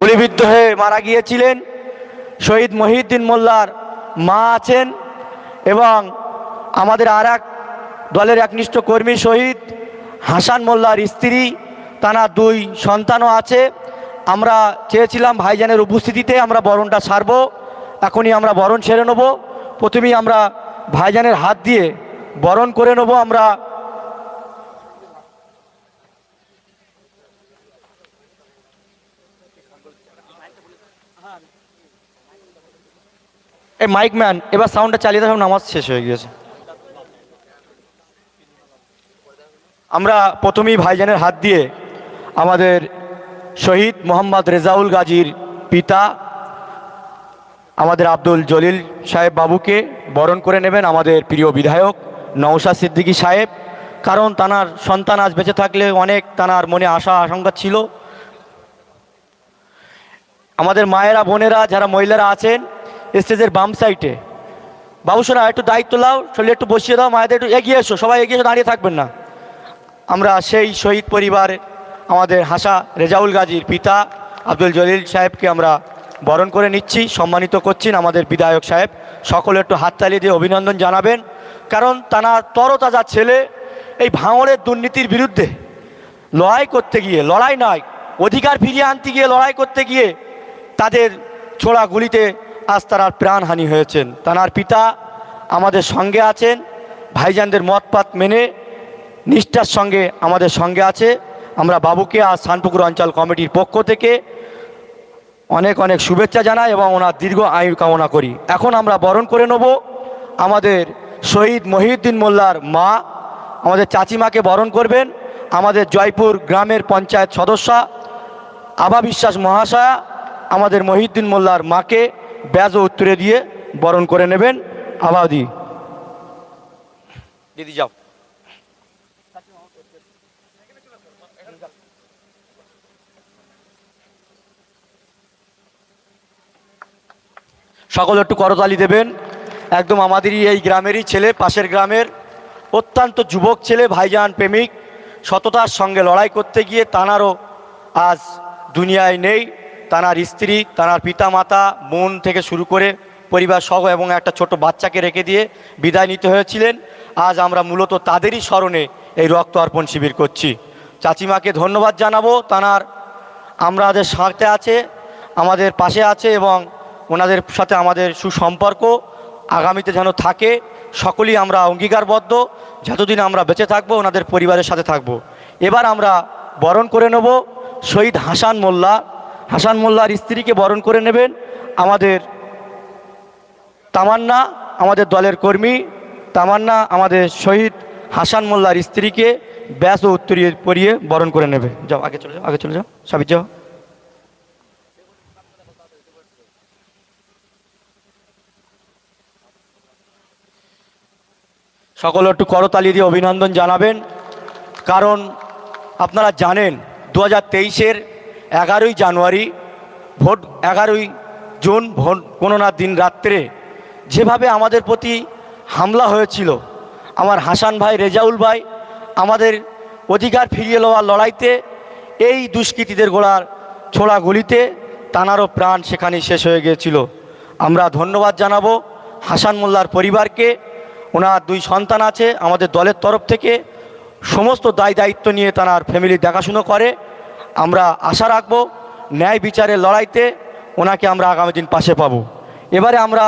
গুলিবিদ্ধ হয়ে মারা গিয়েছিলেন শহীদ মহিউদ্দিন মোল্লার মা আছেন এবং আমাদের আর এক দলের একনিষ্ঠ কর্মী শহীদ হাসান মোল্লার স্ত্রী তানার দুই সন্তানও আছে। আমরা চেয়েছিলাম ভাইজানের উপস্থিতিতে আমরা বরণটা সারবো, এখনই আমরা বরণ সেরে নেব। প্রথমেই আমরা ভাইজানের হাত দিয়ে বরণ করে নেব। আমরা এই মাইক ম্যান, এবার সাউন্ডটা চালিয়ে দেখো নামাজ শেষ হয়ে গিয়েছে। আমরা প্রথমেই ভাইজানের হাত দিয়ে আমাদের শহীদ মোহাম্মদ রেজাউল গাজীর পিতা, আমাদের আব্দুল জলিল সাহেব বাবুকে বরণ করে নেবেন আমাদের প্রিয় বিধায়ক নওশা সিদ্দিকী সাহেব, কারণ তানার সন্তান আজ বেঁচে থাকলে অনেক তানার মনে আশা আশঙ্কা ছিল। আমাদের মায়েরা, বোনেরা যারা মহিলারা আছেন, স্টেজের বাম সাইডে বাবুসোনা একটু দায়িত্ব লাও শরীরে একটু বসিয়ে দাও, মায়েদের একটু এগিয়ে এসো, সবাই এগিয়ে এসো, দাঁড়িয়ে থাকবেন না। আমরা সেই শহীদ পরিবার আমাদের হাসা রেজাউল গাজীর পিতা আব্দুল জলিল সাহেবকে আমরা বরণ করে নিচ্ছি, সম্মানিত করছেন আমাদের বিধায়ক সাহেব। সকলে একটু হাততালি দিয়ে অভিনন্দন জানাবেন, কারণ তানার তরতাজা ছেলে এই ভাঙড়ের দুর্নীতির বিরুদ্ধে লড়াই করতে গিয়ে, লড়াই নয়, অধিকার ফিরিয়ে আনতে গিয়ে লড়াই করতে গিয়ে তাদের ছোড়া গুলিতে আজ তার প্রাণহানি হয়েছেন। তানার পিতা আমাদের সঙ্গে আছেন, ভাইজানদের মতপাত মেনে নিষ্ঠার সঙ্গে আমাদের সঙ্গে আছে। আমরা বাবুকে আজ শানপুকুর অঞ্চল কমিটির পক্ষ থেকে অনেক অনেক শুভেচ্ছা জানাই এবং ওনার দীর্ঘ আয়ু কামনা করি। এখন আমরা বরণ করে নেব আমাদের শহীদ মহিউদ্দিন মোল্লার মা। আমাদের চাচিমাকে বরণ করবেন। আমাদের জয়পুর গ্রামের পঞ্চায়েত সদস্যা আবা বিশ্বাস মহাশয়া আমাদের মহিউদ্দিন মোল্লার মাকে ব্যাজ উত্তরে দিয়ে বরণ করে নেবেন আবাদি। দিদি যাও। সকল একটু করতালি দেবেন। একদম আমাদেরই এই গ্রামেরই ছেলে পাশের গ্রামের অত্যন্ত যুবক ছেলে ভাইজান প্রেমিক সততার সঙ্গে লড়াই করতে গিয়ে তানারও আজ দুনিয়ায় নেই। তানার স্ত্রী তাঁর পিতা মাতা বোন থেকে শুরু করে পরিবার সহ এবং একটা ছোট বাচ্চাকে রেখে দিয়ে বিদায় নিতে হয়েছিলেন আজ আমরা মূলত তাদেরই স্মরণে এই রক্ত অর্পণ শিবির করছি চাচিমাকে ধন্যবাদ জানাব, তানার আমাদের সাথে আছে, আমাদের পাশে আছে এবং ওনাদের সাথে আমাদের সুসম্পর্ক আগামীতে যেন থাকে, সকলেই আমরা অঙ্গীকারবদ্ধ, যতদিন আমরা বেঁচে থাকব, ওনাদের পরিবারের সাথে থাকব। এবার আমরা বরণ করে নেব শহীদ হাসান মোল্লা হাসান মোল্লার স্ত্রীকে বরণ করে নেবেন আমাদের তামান্না, আমাদের দলের কর্মী। তামান্না, আমাদের শহীদ হাসান মোল্লার স্ত্রীকে ব্যাস ও উত্তরিয়ে পরিয়ে বরণ করে নেবে। যাও, আগে চলে যাও, আগে চলে যাও। সাবির যাও। সকল একটু করতালি দিয়ে অভিনন্দন জানাবেন। কারণ আপনারা জানেন দু হাজার তেইশের এগারোই জানুয়ারি ভোট, এগারোই জুন ভোট গণনা দিন রাত্রে যেভাবে আমাদের প্রতি হামলা হয়েছিল, আমার হাসান ভাই, রেজাউল ভাই, আমাদের অধিকার ফিরিয়ে লওয়ার লড়াইতে, এই দুষ্কৃতীদের গোড়ার ছোড়া গুলিতে তানারও প্রাণ সেখানে শেষ হয়ে গিয়েছিল। আমরা ধন্যবাদ জানাব হাসান মোল্লার পরিবারকে, ওনার দুই সন্তান আছে, আমাদের দলের তরফ থেকে, সমস্ত দায় দায়িত্ব নিয়ে তার ফ্যামিলি দেখাশুনো করে। আমরা আশা রাখব ন্যায় বিচারের লড়াইতে ওনাকে আমরা আগামী দিন পাশে পাবো। এবারে আমরা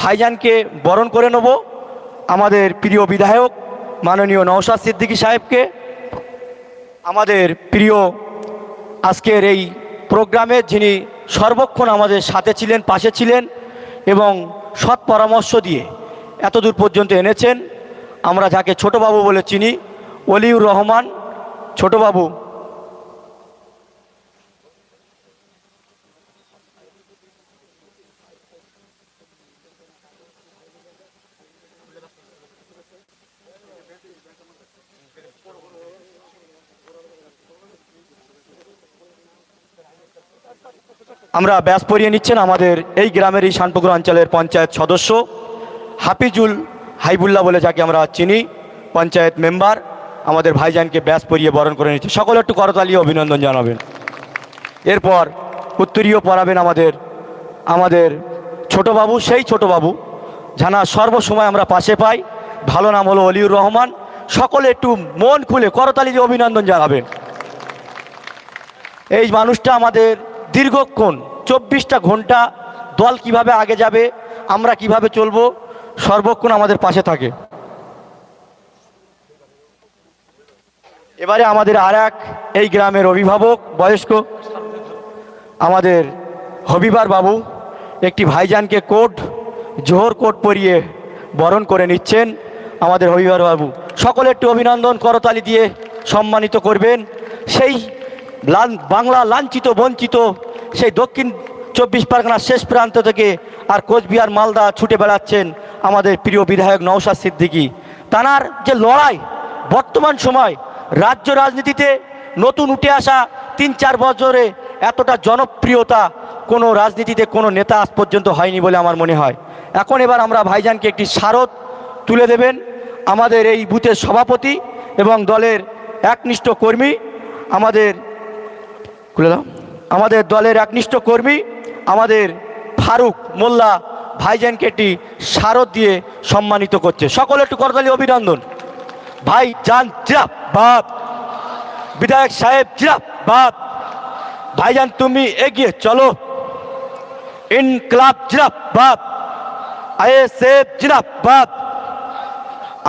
ভাইজানকে বরণ করে নেব আমাদের প্রিয় বিধায়ক মাননীয় নওশাদ সিদ্দিকী সাহেবকে। আমাদের প্রিয় আজকের এই প্রোগ্রামে যিনি সর্বক্ষণ আমাদের সাথে ছিলেন, পাশে ছিলেন এবং সৎ পরামর্শ দিয়ে এত দূর পর্যন্ত এনেছেন, আমরা যাকে ছোটবাবু বলে চিনি, অলিউর রহমান। ছোটবাবু আমরা ব্যাস পরিয়ে নিচ্ছেন আমাদের এই গ্রামের এই শানপুকুর অঞ্চলের পঞ্চায়েত সদস্য, হাফিজুল হাইবুল্লাহ বলে যাকে আমরা চিনি, পঞ্চায়েত মেম্বার। আমাদের ভাইজানকে ব্যাস পরিয়ে বরণ করে নিচ্ছে। সকলে একটু করতালি অভিনন্দন জানাবেন। এরপর উত্তরীয় পড়াবেন আমাদের আমাদের ছোট বাবু, সেই ছোট বাবু, জানা সর্বসময় আমরা পাশে পাই। ভালো নাম হলো অলিউর রহমান। সকলে একটু মন খুলে করতালি অভিনন্দন জানাবেন। এই মানুষটা আমাদের দীর্ঘক্ষণ চব্বিশটা ঘণ্টা দল কীভাবে আগে যাবে, আমরা কীভাবে চলবো, সর্বক্ষণ আমাদের পাশে থাকে। এবারে আমাদের আর এই গ্রামের অভিভাবক, বয়স্ক, আমাদের হবিবার বাবু, একটি ভাইজানকে কোট, জোহর কোট পরিয়ে বরণ করে নিচ্ছেন আমাদের হবিবার বাবু। সকলে একটু অভিনন্দন, করতালি দিয়ে সম্মানিত করবেন। সেই বাংলা লাঞ্ছিত, বঞ্চিত, সেই দক্ষিণ চব্বিশ পরগনার শেষ প্রান্ত থেকে আর কোচবিহার, মালদা ছুটে বেড়াচ্ছেন আমাদের প্রিয় বিধায়ক নওশাদ সিদ্দিকী। তানার যে লড়াই, বর্তমান সময় রাজ্য রাজনীতিতে নতুন উঠে আসা তিন চার বছরে এতটা জনপ্রিয়তা কোনো রাজনীতিতে কোনো নেতা আজ পর্যন্ত হয়নি বলে আমার মনে হয়। এখন এবার আমরা ভাইজানকে একটি স্মারক তুলে দেবেন আমাদের এই বুথের সভাপতি এবং দলের একনিষ্ঠ কর্মী, আমাদের খুলে দাও। আমাদের দলের একনিষ্ঠ কর্মী, আমাদের ফারুক মোল্লা ভাইজানকে একটি স্মারক দিয়ে সম্মানিত করছে। সকলে একটু করতালি, অভিনন্দন। ভাই জান জিরাপ বাপ বিধায়ক সাহেব জিরাপ বাপ ভাইজান, তুমি এগিয়ে চলো। ইনকলাব জিরাপ বাপ আইএসএফ জিরাপ বাপ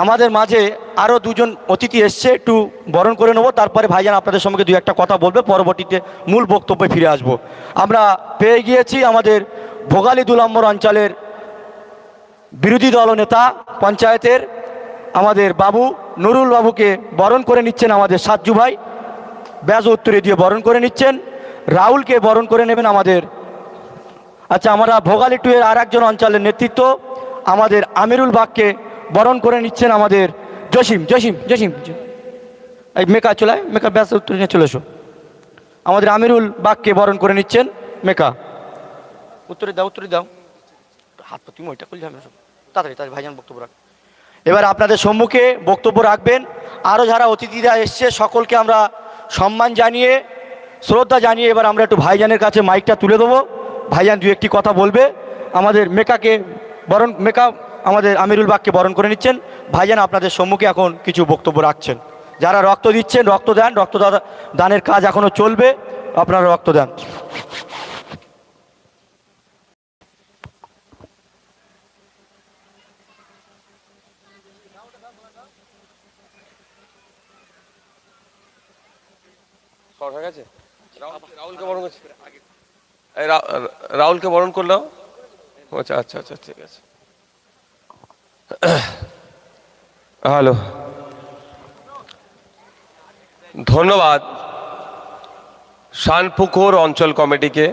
আমাদের মাঝে আরও দুজন অতিথি এসছে, একটু বরণ করে নেব, তারপরে ভাইজান আপনাদের সঙ্গে দু একটা কথা বলবে, পরবর্তীতে মূল বক্তব্যে ফিরে আসব। আমরা পেয়ে গিয়েছি আমাদের ভোগালী দুলাম্বর অঞ্চলের বিরোধী দলনেতা পঞ্চায়েতের, আমাদের বাবু নুরুল বাবুকে বরণ করে নিচ্ছেন আমাদের সাজ্জু ভাই ব্যাজ উত্তরে দিয়ে বরণ করে নিচ্ছেন, রাহুলকে বরণ করে নেবেন আমাদের আচ্ছা আমরা ভোগালী টু এর আর একজন অঞ্চলের নেতৃত্ব, আমাদের আমিরুল বাগকে বরণ করে নিচ্ছেন আমাদের জসিম জসিম জসিম। এই মেকা চলায় মেকা ব্যাস উত্তর নিয়ে চলে এসো। আমাদের আমিরুল বাগকে বরণ করে নিচ্ছেন মেকা। উত্তরে দাও উত্তরে দাও। হাত পা তুমি ওইটা না সব। তাড়াতাড়ি তাড়াতাড়ি ভাইজান বক্তব্য রাখ। এবার আপনাদের সম্মুখে বক্তব্য রাখবেন। আরও যারা অতিথিরা এসছে সকলকে আমরা সম্মান জানিয়ে শ্রদ্ধা জানিয়ে এবার আমরা একটু ভাইজানের কাছে মাইকটা তুলে দেবো। ভাইজান দু একটি কথা বলবে। আমাদের মেকাকে বরণ মেকা আমাদের আমিরুল বাগকে বরণ করে নিচ্ছেন। ভাইজান, আপনাদের সম্মুখে এখন কিছু বক্তব্য রাখছেন। যারা রক্ত দিচ্ছেন, রক্ত দেন রক্ত দানের কাজ এখনও চলবে, আপনারা রক্ত দেন। রাহুলকে বরণ করলাম? আচ্ছা আচ্ছা আচ্ছা ঠিক আছে। হ্যালো। ধন্যবাদ। শানপুকুর অঞ্চল কমিটিকে।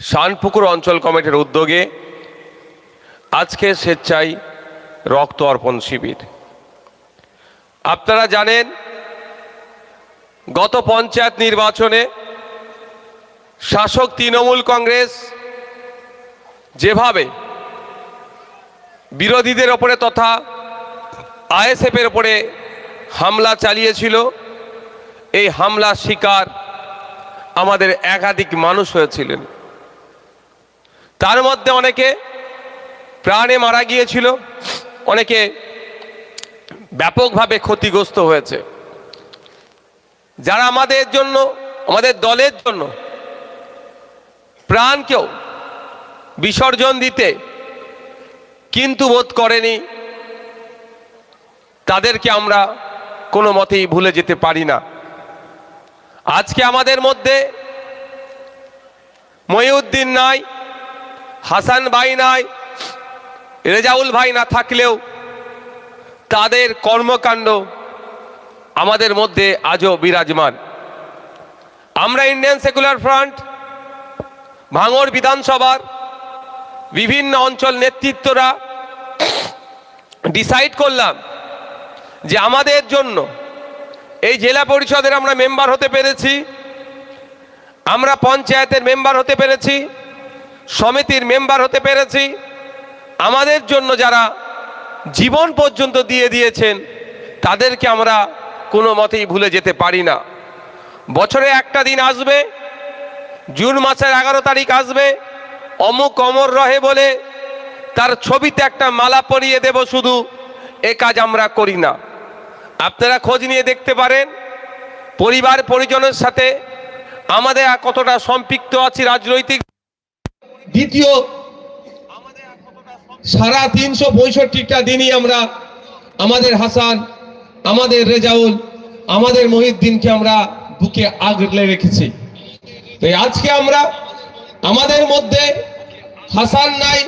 শানপুকুর অঞ্চল কমিটির উদ্যোগে আজকে স্বেচ্ছায় রক্ত অর্পণ শিবির। আপনারা জানেন, গত পঞ্চায়েত নির্বাচনে শাসক তৃণমূল কংগ্রেস যেভাবে বিরোধীদের ওপরে তথা আইএসএফের ওপরে হামলা চালিয়েছিল। এই হামলার শিকার আমাদের একাধিক মানুষ হয়েছিলেন। তার মধ্যে অনেকে প্রাণে মারা গিয়েছিল, অনেকে ব্যাপকভাবে ক্ষতিগ্রস্ত হয়েছে। যারা আমাদের জন্য, আমাদের দলের জন্য প্রাণকেও বিসর্জন দিতে কিন্তু বোধ করেনি তাদেরকে আমরা কোনো মতেই ভুলে যেতে পারি না। আজকে আমাদের মধ্যে মহিউদ্দিন নাই, হাসান ভাই নাই, রেজাউল ভাই না থাকলেও তাদের কর্মকাণ্ড আমাদের মধ্যে আজও বিরাজমান। আমরা ইন্ডিয়ান সেকুলার ফ্রন্ট, ভাঙড় বিধানসভার বিভিন্ন অঞ্চল নেতৃত্বরা ডিসাইড করলাম যে আমাদের জন্য এই জেলা পরিষদের আমরা মেম্বার হতে পেরেছি, আমরা পঞ্চায়েতের মেম্বার হতে পেরেছি, সমিতির মেম্বার হতে পেরেছি, আমাদের জন্য যারা জীবন পর্যন্ত দিয়ে দিয়েছেন, তাদেরকে আমরা কোনো মতেই ভুলে যেতে পারি না। বছরে একটা দিন আসবে, জুন মাসের এগারো তারিখ আসবে, অমুক অমর রহে বলে তার ছবিতে একটা মালা পরিয়ে দেব শুধু, এ কাজ আমরা করি না। আপনারা খোঁজ নিয়ে দেখতে পারেন। পরিবার পরিজনের সাথে আমাদের কতটা সম্পৃক্ত আছি রাজনৈতিক। দ্বিতীয়, সারা তিনশো পঁয়ষট্টিটা দিনই আমরা আমাদের হাসান, আমাদের রেজাউল, আমাদের মহিউদ্দিনকে আমরা বুকে আগলে রেখেছি। তো আজকে আমরা আমাদের মধ্যে হাসান নাই,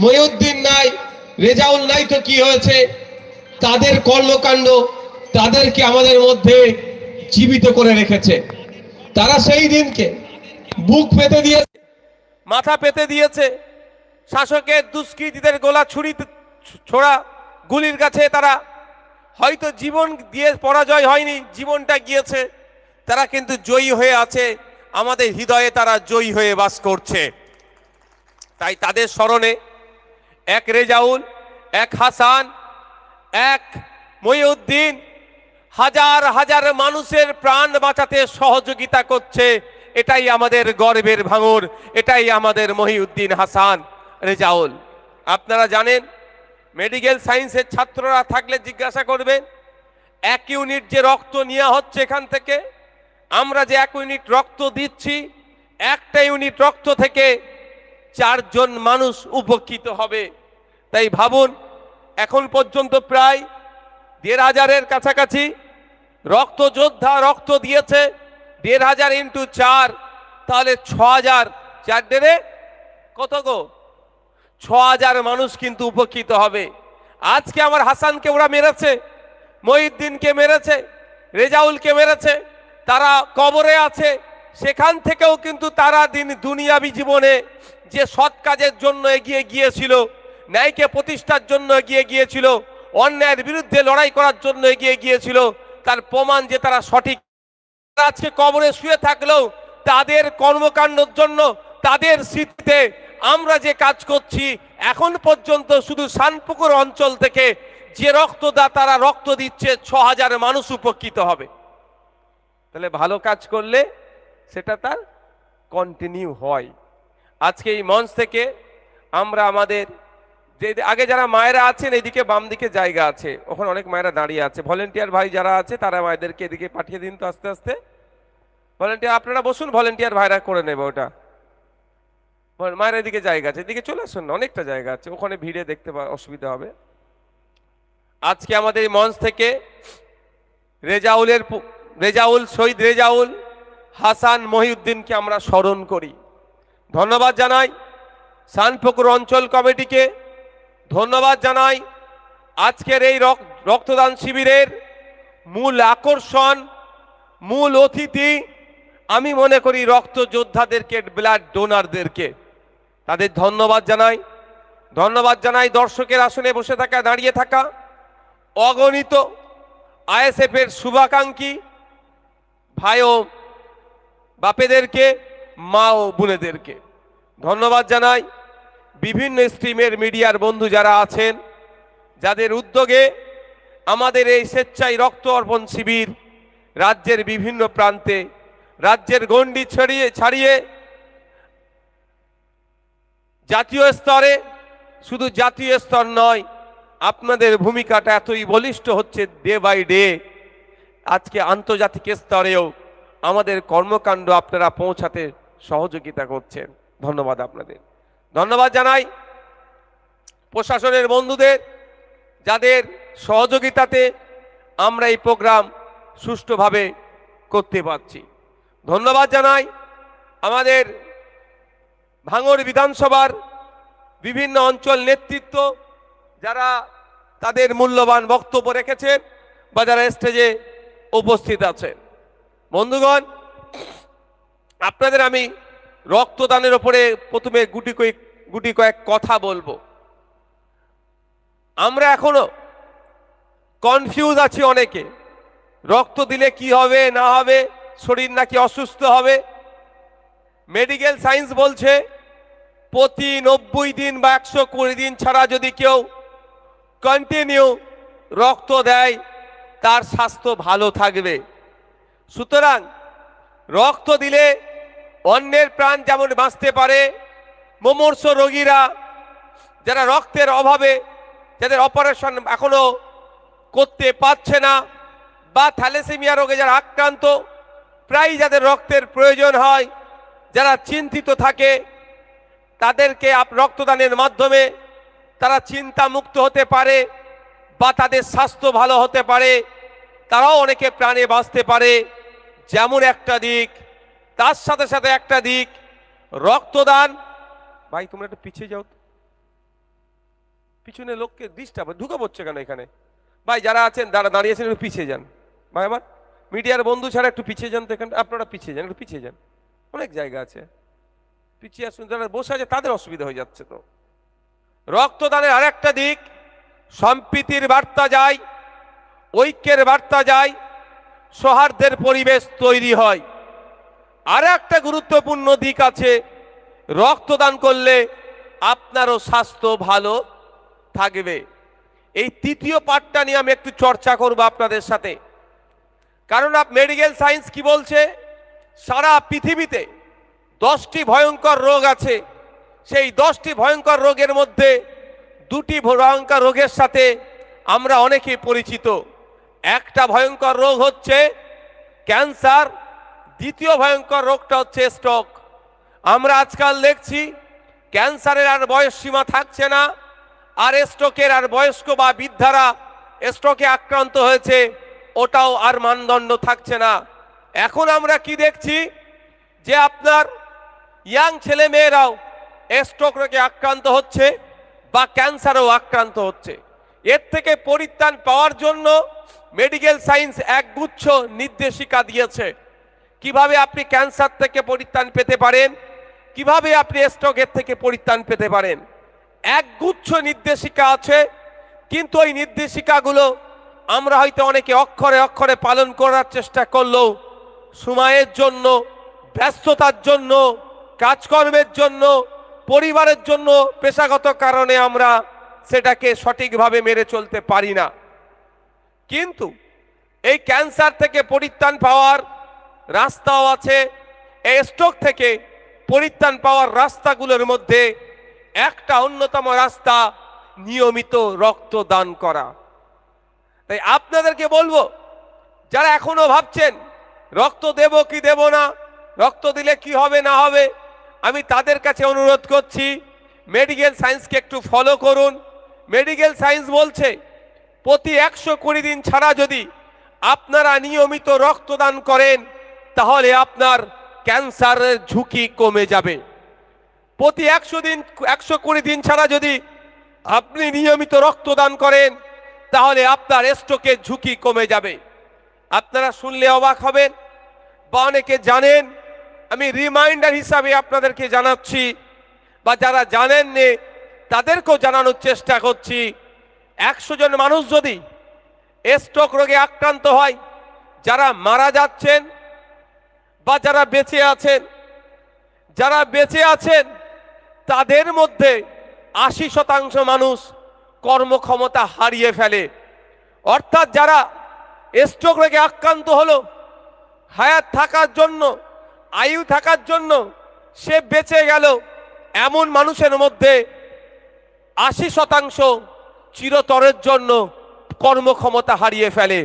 মহিউদ্দিন নাই, রেজাউল নাই তো কি হয়েছে? তাদের কর্মকাণ্ড তাদেরকে আমাদের মধ্যে জীবিত করে রেখেছে। তারা সেই দিনকে বুক পেতে দিয়েছে মাথা পেতে দিয়েছে। শাসকের দুষ্কৃতীদের গোলা ছুরি ছোড়া গুলির কাছে তারা হয়তো জীবন দিয়ে পরাজয় হয়নি, জীবনটা গিয়েছে। তারা কিন্তু জয়ী হয়ে আছে। আমাদের হৃদয়ে তারা জয়ী হয়ে বাস করছে। তাই তাদের স্মরণে এক রেজাউল, এক হাসান, এক মহিউদ্দিন হাজার হাজার মানুষের প্রাণ বাঁচাতে সহযোগিতা করছে, এটাই আমাদের গর্বের ভাঙর, এটাই আমাদের মহিউদ্দিন হাসান রেজাউল। আপনারা জানেন, মেডিকেল সায়েন্সের ছাত্ররা থাকলে জিজ্ঞাসা করবেন এক ইউনিট যে রক্ত নেওয়া হচ্ছে এখান থেকে, আমরা যে এক ইউনিট রক্ত দিচ্ছি, একটা ইউনিট রক্ত থেকে চারজন মানুষ উপকৃত হবে। তাই ভাবুন, এখন পর্যন্ত প্রায় দেড় হাজারের কাছাকাছি রক্ত যোদ্ধা রক্ত দিয়েছে, দেড় হাজার ইন্টু চার, তাহলে ছ হাজার চার দেড়ে কত গো? ছ হাজার মানুষ কিন্তু উপকৃত হবে। আজকে আমার হাসানকে ওরা মেরেছে, মহিউদ্দিনকে মেরেছে, রেজাউলকে মেরেছে, তারা কবরে আছে, সেখান থেকেও কিন্তু তারা দিন দুনিয়াবি জীবনে যে সৎ কাজের জন্য এগিয়ে গিয়েছিল, ন্যায়কে প্রতিষ্ঠার জন্য এগিয়ে গিয়েছিল, অন্যায়ের বিরুদ্ধে লড়াই করার জন্য এগিয়ে গিয়েছিল তার প্রমাণ যে তারা সঠিক। আজকে কবরে শুয়ে থাকলেও তাদের কর্মকাণ্ডের জন্য, তাদের স্মৃতিতে আমরা যে কাজ করছি, এখন পর্যন্ত শুধু শানপুকুর অঞ্চল থেকে যে রক্তদা তারা রক্ত দিচ্ছে ছ হাজার মানুষ উপকৃত হবে। তাহলে ভালো কাজ করলে সেটা তার কন্টিনিউ হয়। আজকে এই মঞ্চ থেকে আমরা আমাদের যে আগে যারা মায়েরা আছেন, এদিকে বাম দিকে জায়গা আছে। ওখানে অনেক মায়েরা দাঁড়িয়ে আছে। ভলেন্টিয়ার ভাই যারা আছে, তারা মায়েদেরকে এদিকে পাঠিয়ে দিন তো আস্তে আস্তে। ভলেন্টিয়ার, আপনারা বসুন, ভলেন্টিয়ার ভাইরা করে নেবে ওটা। মায়ের এদিকে জায়গা আছে। এদিকে চলে আসুন না, অনেকটা জায়গা আছে। ওখানে ভিড়ে দেখতে অসুবিধা হবে। আজকে আমাদের এই মঞ্চ থেকে রেজাউলের রেজাউল, শহীদ রেজাউল, হাসান মহিউদ্দিনকে আমরা স্মরণ করি। ধন্যবাদ জানাই। শানপুকুর অঞ্চল কমিটিকে ধন্যবাদ জানাই আজকের এই রক- রক্তদান শিবিরের মূল আকর্ষণ, মূল অতিথি আমি মনে করি রক্ত যোদ্ধাদেরকে ব্লাড ডোনারদেরকে তাদের ধন্যবাদ জানাই। ধন্যবাদ জানাই দর্শকের আসনে বসে থাকা, দাঁড়িয়ে থাকা, অগণিত আইএসএফের শুভাকাঙ্ক্ষী ভাই ও বাপেদেরকে, মা ও বোনেদেরকে। ধন্যবাদ জানাই। বিভিন্ন স্ট্রিমের মিডিয়ার বন্ধু যারা আছেন, যাদের উদ্যোগে আমাদের এই স্বেচ্ছায় রক্ত অর্পণ শিবির রাজ্যের বিভিন্ন প্রান্তে, রাজ্যের গণ্ডি ছড়িয়ে, ছাড়িয়ে জাতীয় স্তরে, শুধু জাতীয় স্তর নয়, আপনাদের ভূমিকাটা এতই বলিষ্ঠ হচ্ছে ডে বাই ডে। আজকে আন্তর্জাতিক স্তরেও আমাদের কর্মকাণ্ড আপনারা পৌঁছাতে সহযোগিতা করছেন। ধন্যবাদ আপনাদের। ধন্যবাদ জানাই প্রশাসনের বন্ধুদের যাদের সহযোগিতাতে আমরা এই প্রোগ্রাম সুষ্ঠুভাবে করতে পারছি। ধন্যবাদ জানাই আমাদের ভাঙড় বিধানসভার বিভিন্ন অঞ্চল নেতৃত্ব যারা তাদের মূল্যবান বক্তব্য রেখেছেন বা যারা স্টেজে উপস্থিত আছেন। বন্ধুগণ, আপনাদের আমি রক্তদানের ওপরে প্রথমে গুটি কয়েক গুটি কয়েক কথা বলব। আমরা এখনও কনফিউজ আছি অনেকে। রক্ত দিলে কি হবে, না হবে, শরীর নাকি অসুস্থ হবে। মেডিকেল সায়েন্স বলছে, প্রতি নব্বই দিন বা একশো কুড়ি দিন ছাড়া যদি কেউ কন্টিনিউ রক্ত দেয়, তার স্বাস্থ্য ভালো থাকবে। সুতরাং রক্ত দিলে অন্যের প্রাণ যেমন বাঁচতে পারে, মোমর্ষ রোগীরা যারা রক্তের অভাবে, যাদের অপারেশন এখনও করতে পারছে না বা থ্যালেসেমিয়া রোগে যারা আক্রান্ত প্রায় যাদের রক্তের প্রয়োজন হয়, যারা চিন্তিত থাকে, তাদেরকে আপ- রক্তদানের মাধ্যমে তারা চিন্তা মুক্ত হতে পারে বা তাদের স্বাস্থ্য ভালো হতে পারে, তারাও অনেকে প্রাণে বাঁচতে পারে। যেমন একটা দিক তার সাথে সাথে একটা দিক, রক্তদান। ভাই, তোমরা একটু পিছিয়ে যাও। পিছনে লোককে ডিস্টার্ব ঢুকে পড়ছে কেন এখানে? ভাই, যারা আছেন যারা দাঁড়িয়েছেন একটু পিছিয়ে যান। ভাই, আমার মিডিয়ার বন্ধু ছাড়া একটু পিছিয়ে যান তো এখানে আপনারা পিছিয়ে যান, একটু পিছিয়ে যান। অনেক জায়গা আছে। পিছিয়ে আসুন, যারা বসে আছে, তাদের অসুবিধা হয়ে যাচ্ছে তো। রক্তদানের আরেকটা দিক, সম্প্রীতির বার্তা যায়, ঐক্যের বার্তা যায়, সৌহার্দ্যের পরিবেশ তৈরি হয়। আর একটা গুরুত্বপূর্ণ দিক আছে। রক্তদান করলে আপনারও স্বাস্থ্য ভালো থাকবে। এই তৃতীয় পার্টটা নিয়ে আমি একটু চর্চা করব আপনাদের সাথে। কারণ আপ মেডিকেল সায়েন্স কি বলছে? সারা পৃথিবীতে দশটি ভয়ঙ্কর রোগ আছে। সেই দশটি ভয়ঙ্কর রোগের মধ্যে দুটি ভয়ঙ্কর রোগের সাথে আমরা অনেকেই পরিচিত। একটা ভয়ঙ্কর রোগ হচ্ছে ক্যান্সার দ্বিতীয় ভয়ঙ্কর রোগটা হচ্ছে স্ট্রোক আমরা আজকাল দেখছি ক্যান্সারের আর বয়স সীমা থাকছে না, আর স্ট্রোকের আর বয়স্ক বা বৃদ্ধারা স্ট্রোকে আক্রান্ত হয়েছে, ওটাও আর মানদণ্ড থাকছে না। এখন আমরা কি দেখছি? যে আপনার ইয়াং ছেলে মেয়েরাও স্ট্রোক রোগে আক্রান্ত হচ্ছে বা ক্যান্সারও আক্রান্ত হচ্ছে। এর থেকে পরিত্রাণ পাওয়ার জন্য মেডিকেল সায়েন্স একগুচ্ছ নির্দেশিকা দিয়েছে। কীভাবে আপনি ক্যান্সার থেকে পরিত্রাণ পেতে পারেন? কীভাবে আপনি স্ট্রোকের থেকে পরিত্রাণ পেতে পারেন? একগুচ্ছ নির্দেশিকা আছে, কিন্তু ওই নির্দেশিকাগুলো আমরা হয়তো অনেকে অক্ষরে অক্ষরে পালন করার চেষ্টা করলেও সময়ের জন্য, ব্যস্ততার জন্য, কাজকর্মের জন্য, পরিবারের জন্য পেশাগত কারণে আমরা সেটাকে সঠিকভাবে মেরে চলতে পারি না। কিন্তু এই ক্যান্সার থেকে পরিত্রাণ পাওয়ার রাস্তাও আছে। এই স্ট্রোক থেকে পরিত্রাণ পাওয়ার রাস্তাগুলোর মধ্যে একটা অন্যতম রাস্তা নিয়মিত রক্তদান করা। তাই আপনাদেরকে বলব, যারা এখনও ভাবছেন, রক্ত দেব কি দেব না, রক্ত দিলে কি হবে না হবে, আমি তাদের কাছে অনুরোধ করছি মেডিকেল সায়েন্সকে একটু ফলো করুন। মেডিকেল সায়েন্স বলছে, প্রতি একশো কুড়ি দিন ছাড়া যদি আপনারা নিয়মিত রক্তদান করেন তাহলে আপনার ক্যান্সারের ঝুঁকি কমে যাবে। প্রতি একশো দিন, একশো কুড়ি দিন ছাড়া যদি আপনি নিয়মিত রক্তদান করেন, তাহলে আপনার স্ট্রোকের ঝুঁকি কমে যাবে। আপনারা শুনলে অবাক হবেন বা অনেকে জানেন, আমি রিমাইন্ডার হিসাবে আপনাদেরকে জানাচ্ছি বা যারা জানেন নে তাদেরকেও জানানোর চেষ্টা করছি। একশো জন মানুষ যদি স্ট্রোক রোগে আক্রান্ত হয়, যারা মারা যাচ্ছেন বা যারা বেঁচে আছেন, যারা বেঁচে আছেন, তাদের মধ্যে আশি শতাংশ মানুষ কর্মক্ষমতা হারিয়ে ফেলে। অর্থাৎ যারা স্ট্রোক রোগে আক্রান্ত হলো, হায়াত থাকার জন্য, আয়ু থাকার জন্য সে বেঁচে গেল এমন মানুষের মধ্যে আশি শতাংশ চিরতরের জন্য কর্মক্ষমতা হারিয়ে ফেলে।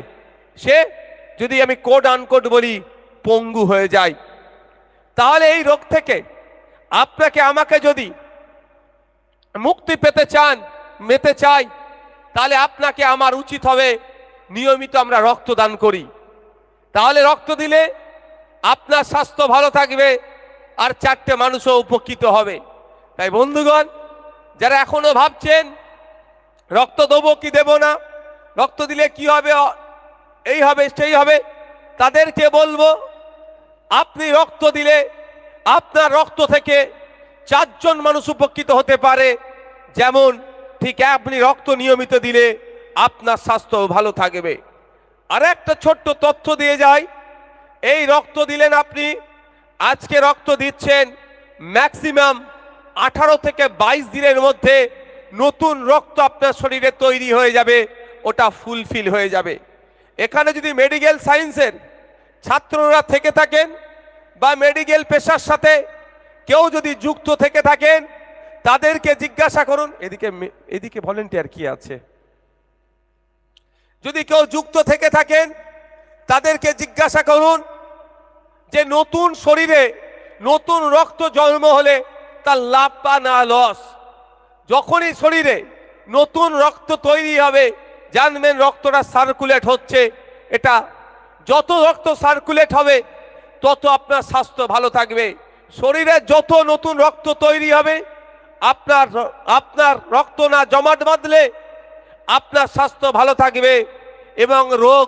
সে, যদি আমি কোড আনকোড বলি পঙ্গু হয়ে যায়। তাহলে এই রোগ থেকে আপনাকে আমাকে যদি মুক্তি পেতে চান, মেতে চাই, তাহলে আপনাকে আমার উচিত হবে নিয়মিত আমরা রক্তদান করি। তাহলে রক্ত দিলে আপনার স্বাস্থ্য ভালো থাকবে আর চারটে মানুষও উপকৃত হবে। তাই বন্ধুগণ, যারা এখনও ভাবছেন, রক্ত দেবো কি দেব না, রক্ত দিলে কি হবে, এই হবে, সেই হবে, তাদেরকে বলব আপনি রক্ত দিলে আপনার রক্ত থেকে চারজন মানুষ উপকৃত হতে পারে। যেমন, ঠিক আপনি রক্ত নিয়মিত দিলে আপনার স্বাস্থ্য ভালো থাকবে। আর একটা ছোট্ট তথ্য দিয়ে যায় এই রক্ত দিলেন আপনি, আজকে রক্ত দিচ্ছেন ম্যাক্সিমাম আঠারো থেকে বাইশ দিনের মধ্যে নতুন রক্ত আপনার শরীরে তৈরি হয়ে যাবে, ওটা ফুলফিল হয়ে যাবে। এখানে যদি মেডিকেল সায়েন্সের ছাত্ররা থেকে থাকেন বা মেডিকেল পেশার সাথে কেউ যদি যুক্ত থেকে থাকেন, তাদেরকে জিজ্ঞাসা করুন, এদিকে এদিকে ভলেন্টিয়ার কি আছে? যদি কেউ যুক্ত থেকে থাকেন, তাদেরকে জিজ্ঞাসা করুন যে নতুন শরীরে নতুন রক্ত জন্ম হলে তার লাভ বা না লস যখনই শরীরে নতুন রক্ত তৈরি হবে, জানবেন রক্তটা সার্কুলেট হচ্ছে, এটা যত রক্ত সার্কুলেট হবে, তত আপনার স্বাস্থ্য ভালো থাকবে। শরীরে যত নতুন রক্ত তৈরি হবে, আপনার আপনার রক্ত না জমাট বাঁধলে আপনার স্বাস্থ্য ভালো থাকবে এবং রোগ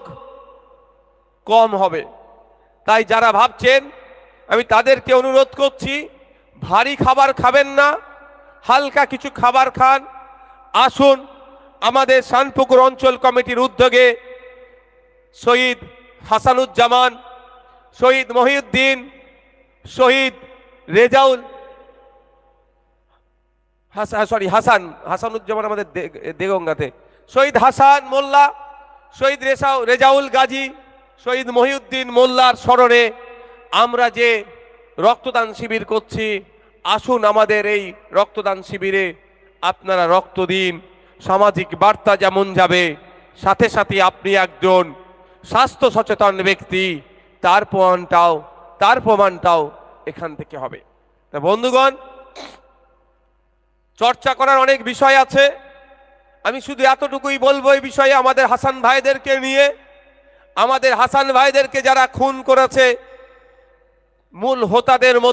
কম হবে। তাই যারা ভাবছেন, আমি তাদেরকে অনুরোধ করছি, ভারী খাবার খাবেন না, হালকা কিছু খাবার খান। আসুন আমাদের শানপুকুর অঞ্চল কমিটির উদ্যোগে শহীদ হাসানুজ্জামান, শহীদ মহিউদ্দিন, শহীদ রেজাউল হাসান সরি হাসান, হাসানুজ্জামান আমাদের দেগঙ্গাতে, শহীদ হাসান মোল্লা, শহীদ রেসাউ, রেজাউল গাজী, শহীদ মহিউদ্দিন মোল্লার স্মরণে আমরা যে রক্তদান শিবির করছি, আসুন আমাদের এই রক্তদান শিবিরে আপনারা রক্ত দিন, সামাজিক বার্তা যেমন যাবে, সাথে সাথে আপনি একজন স্বাস্থ্য সচেতন ব্যক্তি, তার প্রমাণটাও তার প্রমাণটাও এখান থেকে হবে। তা বন্ধুগণ, চর্চা করার অনেক বিষয় আছে। আমি শুধু এতটুকুই বলব এই বিষয়ে আমাদের হাসান ভাইদেরকে নিয়ে। আমাদের হাসান ভাইদেরকে যারা খুন করেছে, মূল হোতাদের মধ্যে